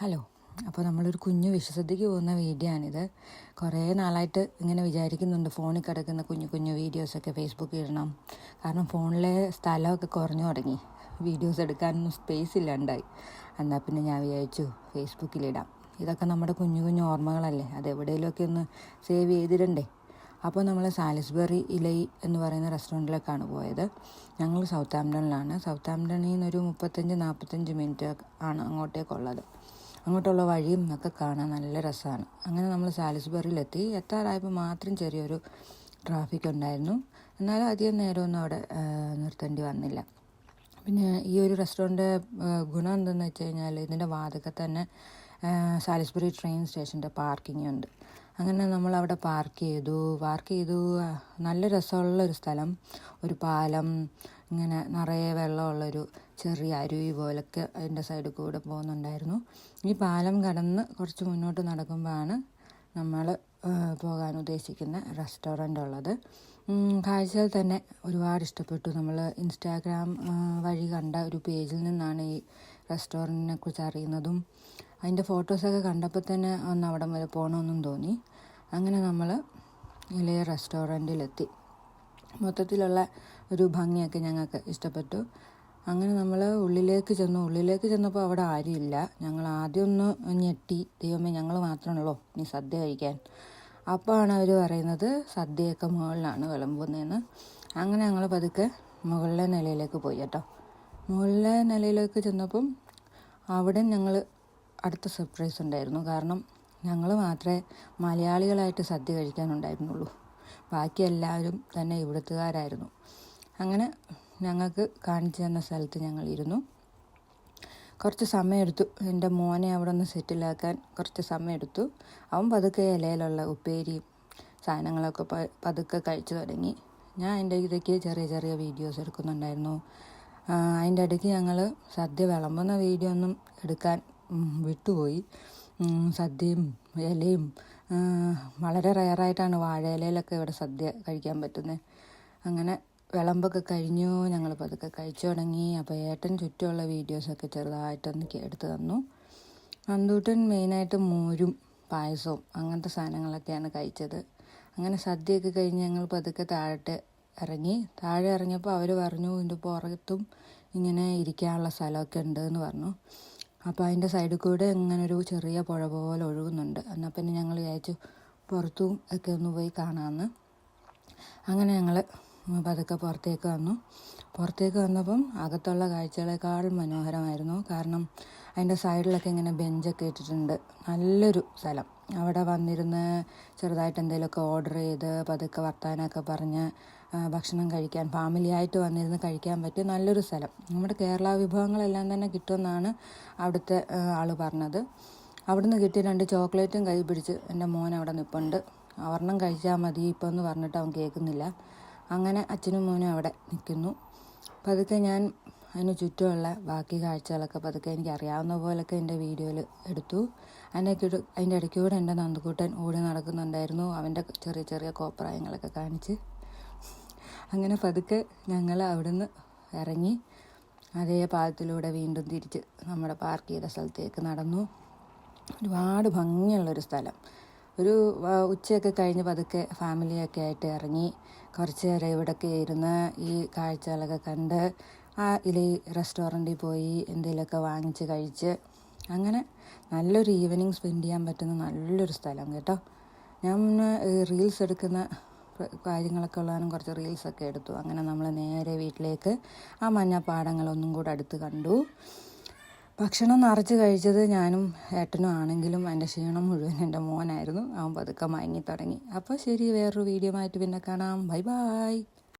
Hello അപ്പോൾ നമ്മളൊരു കുഞ്ഞു വിഷുസദ്യക്ക് പോകുന്ന വീഡിയോ ആണിത്. കുറേ നാളായിട്ട് ഇങ്ങനെ വിചാരിക്കുന്നുണ്ട് ഫോണിൽ കിടക്കുന്ന കുഞ്ഞു കുഞ്ഞു വീഡിയോസൊക്കെ ഫേസ്ബുക്കിൽ ഇടണം. കാരണം ഫോണിലെ സ്ഥലമൊക്കെ കുറഞ്ഞു തുടങ്ങി. വീഡിയോസ് എടുക്കാനൊന്നും സ്പേസ് ഇല്ലാണ്ടായി എന്നാൽ പിന്നെ ഞാൻ വിചാരിച്ചു ഫേസ്ബുക്കിലിടാം ഇതൊക്കെ നമ്മുടെ കുഞ്ഞു കുഞ്ഞു ഓർമ്മകളല്ലേ? അത് എവിടെയെങ്കിലുമൊക്കെ ഒന്ന് സേവ് ചെയ്തിടണ്ടേ? അപ്പോൾ നമ്മൾ സാലിസ്ബറി ഇലൈ എന്ന് പറയുന്ന റെസ്റ്റോറന്റിലേക്കാണ് പോയത്. ഞങ്ങൾ സൗത്ത് ആംപ്ടണിലാണ് സൗത്ത് ആംപ്ടണിൽ നിന്നൊരു മുപ്പത്തഞ്ച് നാൽപ്പത്തഞ്ച് മിനിറ്റ് ആണ് അങ്ങോട്ടേക്കുള്ളത്. അങ്ങോട്ടുള്ള വഴിയും ഒക്കെ കാണാൻ നല്ല രസമാണ്. അങ്ങനെ നമ്മൾ സാലിസ്ബറിയിലെത്തി എത്താറായപ്പോൾ മാത്രം ചെറിയൊരു ട്രാഫിക് ഉണ്ടായിരുന്നു. എന്നാലും അധികം നേരമൊന്നും അവിടെ നിർത്തേണ്ടി വന്നില്ല. പിന്നെ ഈ ഒരു റെസ്റ്റോറന്റ് ഗുണം എന്തെന്ന് വെച്ച് കഴിഞ്ഞാൽ ഇതിന്റെ വാതിൽക്കൽ തന്നെ സാലിസ്ബറി ട്രെയിൻ സ്റ്റേഷന്റെ പാർക്കിംഗ് ഉണ്ട്. അങ്ങനെ നമ്മൾ അവിടെ പാർക്ക് ചെയ്തു. പാർക്ക് ചെയ്തു നല്ല രസമുള്ള ഒരു സ്ഥലം. ഒരു പാലം ഇങ്ങനെ നിറയെ വെള്ളമുള്ളൊരു ചെറിയ അരുവി പോലൊക്കെ അതിന്റെ സൈഡിൽ കൂടെ പോകുന്നുണ്ടായിരുന്നു. ഈ പാലം കടന്ന് കുറച്ച് മുന്നോട്ട് നടക്കുമ്പോഴാണ് നമ്മൾ പോകാൻ ഉദ്ദേശിക്കുന്ന റെസ്റ്റോറന്റ് ഉള്ളത്. കാഴ്ചയിൽ തന്നെ ഒരുപാട് ഇഷ്ടപ്പെട്ടു. നമ്മൾ ഇൻസ്റ്റാഗ്രാം വഴി കണ്ട ഒരു പേജിൽ നിന്നാണ് ഈ റെസ്റ്റോറന്റിനെ കുറിച്ച് അറിയുന്നതും അതിന്റെ ഫോട്ടോസൊക്കെ കണ്ടപ്പോൾ തന്നെ ഒന്ന് അവിടം വരെ പോകണമെന്നും തോന്നി. അങ്ങനെ നമ്മൾ ഇളയ റെസ്റ്റോറന്റിലെത്തി മൊത്തത്തിലുള്ള ഒരു ഭംഗിയൊക്കെ ഞങ്ങൾക്ക് ഇഷ്ടപ്പെട്ടു. അങ്ങനെ നമ്മൾ ഉള്ളിലേക്ക് ചെന്നു. ഉള്ളിലേക്ക് ചെന്നപ്പോൾ അവിടെ ആരുമില്ല. ഞങ്ങൾ ആദ്യം ഒന്ന് ഞെട്ടി. ദൈവമേ ഞങ്ങൾ മാത്രമാണല്ലോ ഇനി സദ്യ കഴിക്കാൻ. അപ്പോഴാണ് അവർ പറയുന്നത് സദ്യയൊക്കെ മുകളിലാണ് വിളമ്പുന്നതെന്ന് അങ്ങനെ ഞങ്ങൾ പതുക്കെ മുകളിലെ നിലയിലേക്ക് പോയി കേട്ടോ. മുകളിലെ നിലയിലേക്ക് ചെന്നപ്പം അവിടെ ഞങ്ങൾ അടുത്ത സർപ്രൈസ് ഉണ്ടായിരുന്നു. കാരണം ഞങ്ങൾ മാത്രമേ മലയാളികളായിട്ട് സദ്യ കഴിക്കാനുണ്ടായിരുന്നുള്ളൂ. ബാക്കി എല്ലാവരും തന്നെ ഇവിടുത്തുകാരായിരുന്നു. അങ്ങനെ ഞങ്ങൾക്ക് കാണിച്ചു തന്ന സ്ഥലത്ത് ഞങ്ങൾ ഇരുന്നു കുറച്ച് സമയമെടുത്തു. എന്റെ മോനെ അവിടെ ഒന്ന് സെറ്റിലാക്കാൻ കുറച്ച് സമയമെടുത്തു. അവൻ പതുക്കെ ഇലയിലുള്ള ഉപ്പേരിയും സാധനങ്ങളൊക്കെ പതുക്കെ കഴിച്ചു തുടങ്ങി. ഞാൻ അതിന്റെ ഇടയ്ക്ക് ചെറിയ ചെറിയ വീഡിയോസ് എടുക്കുന്നുണ്ടായിരുന്നു. അതിന്റെ ഇടയ്ക്ക് ഞങ്ങൾ സദ്യ വിളമ്പുന്ന വീഡിയോ ഒന്നും എടുക്കാൻ വിട്ടുപോയി. സദ്യയും ഇലയും വളരെ റയറായിട്ടാണ് വാഴയിലയിലൊക്കെ ഇവിടെ സദ്യ കഴിക്കാൻ പറ്റുന്നത് അങ്ങനെ വിളമ്പൊക്കെ കഴിഞ്ഞു ഞങ്ങൾ പതുക്കെ കഴിച്ചു തുടങ്ങി. അപ്പോൾ ഏട്ടൻ ചുറ്റുമുള്ള വീഡിയോസൊക്കെ ചെറുതായിട്ടൊന്ന് എടുത്ത് തന്നു. നന്ദൂട്ടൻ മെയിനായിട്ട് മോരും പായസവും അങ്ങനത്തെ സാധനങ്ങളൊക്കെയാണ് കഴിച്ചത്. അങ്ങനെ സദ്യയൊക്കെ കഴിഞ്ഞ് ഞങ്ങൾ പതുക്കെ താഴോട്ട് ഇറങ്ങി. താഴെ ഇറങ്ങിയപ്പോൾ അവർ പറഞ്ഞു ഇതിന്റെ പുറത്തും ഇങ്ങനെ ഇരിക്കാനുള്ള സ്ഥലമൊക്കെ ഉണ്ട് എന്ന് പറഞ്ഞു. അപ്പോൾ അതിന്റെ സൈഡിൽ കൂടെ ഇങ്ങനെ ഒരു ചെറിയ പുഴ പോലെ ഒഴുകുന്നുണ്ട്. എന്നാൽ പിന്നെ ഞങ്ങൾ വിചാരിച്ചു പുറത്തും ഒക്കെ ഒന്ന് പോയി കാണാമെന്ന് അങ്ങനെ ഞങ്ങൾ പതുക്കെ പുറത്തേക്ക് വന്നു. പുറത്തേക്ക് വന്നപ്പം അകത്തുള്ള കാഴ്ചകളെക്കാൾ മനോഹരമായിരുന്നു. കാരണം അതിന്റെ സൈഡിലൊക്കെ ഇങ്ങനെ ബെഞ്ചൊക്കെ ഇട്ടിട്ടുണ്ട്. നല്ലൊരു സ്ഥലം. അവിടെ വന്നിരുന്ന് ചെറുതായിട്ട് എന്തെങ്കിലുമൊക്കെ ഓർഡർ ചെയ്ത് പതുക്കെ വർത്താനമൊക്കെ പറഞ്ഞ് ഭക്ഷണം കഴിക്കാൻ ഫാമിലി ആയിട്ട് വന്നിരുന്ന് കഴിക്കാൻ പറ്റിയ നല്ലൊരു സ്ഥലം. നമ്മുടെ കേരള വിഭവങ്ങളെല്ലാം തന്നെ കിട്ടുമെന്നാണ് അവിടുത്തെ ആൾ പറഞ്ഞത്. അവിടുന്ന് കിട്ടിയ രണ്ട് ചോക്ലേറ്റും കൈ പിടിച്ച് എന്റെ മോൻ അവിടെ നിൽപ്പുണ്ട് ഒരെണ്ണം കഴിച്ചാൽ മതി ഇപ്പോൾ എന്ന് പറഞ്ഞിട്ട് അവൻ കേൾക്കുന്നില്ല. അങ്ങനെ അച്ഛനും മോനും അവിടെ നിൽക്കുന്നു. പതുക്കെ ഞാൻ അതിന് ചുറ്റുമുള്ള ബാക്കി കാഴ്ചകളൊക്കെ പതുക്കെ എനിക്ക് അറിയാവുന്ന പോലൊക്കെ എന്റെ വീഡിയോയിൽ എടുത്തു. അതിന്റെ അതിന്റെ ഇടയ്ക്കൂടെ എന്റെ നന്ദുകൂട്ടൻ ഓടി നടക്കുന്നുണ്ടായിരുന്നു. അവന്റെ ചെറിയ ചെറിയ കോപ്രായങ്ങളൊക്കെ കാണിച്ച്. അങ്ങനെ പതുക്കെ ഞങ്ങൾ അവിടുന്ന് ഇറങ്ങി അതേ പാലത്തിലൂടെ വീണ്ടും തിരിച്ച് നമ്മുടെ പാർക്ക് ചെയ്ത സ്ഥലത്തേക്ക് നടന്നു. ഒരുപാട് ഭംഗിയുള്ളൊരു സ്ഥലം. ഒരു ഉച്ചയൊക്കെ കഴിഞ്ഞ് പതുക്കെ ഫാമിലിയൊക്കെ ആയിട്ട് ഇറങ്ങി. കുറച്ച് നേരം ഇവിടെയൊക്കെ ഇരുന്ന് ഈ കാഴ്ചകളൊക്കെ കണ്ട് ആ ഇലി റെസ്റ്റോറന്റിൽ പോയി എന്തെങ്കിലുമൊക്കെ വാങ്ങിച്ച് കഴിച്ച് അങ്ങനെ നല്ലൊരു ഈവനിങ് സ്പെൻഡ് ചെയ്യാൻ പറ്റുന്ന നല്ലൊരു സ്ഥലം കേട്ടോ. ഞാൻ റീൽസ് എടുക്കുന്ന കാര്യങ്ങളൊക്കെ ഉള്ളതാണ് കുറച്ച് റീൽസൊക്കെ എടുത്തു. അങ്ങനെ നമ്മൾ നേരെ വീട്ടിലേക്ക് ആ മഞ്ഞപ്പാടങ്ങളൊന്നും കൂടെ അടുത്ത് കണ്ടു. ഭക്ഷണം നിറച്ച് കഴിച്ചത് ഞാനും ഏട്ടനും ആണെങ്കിലും എന്റെ ക്ഷീണം മുഴുവൻ എന്റെ മോനായിരുന്നു. അവൻ പതുക്കെ മയങ്ങി തുടങ്ങി. അപ്പോൾ ശരി വേറൊരു വീഡിയോ ആയിട്ട് പിന്നെ കാണാം. Bye bye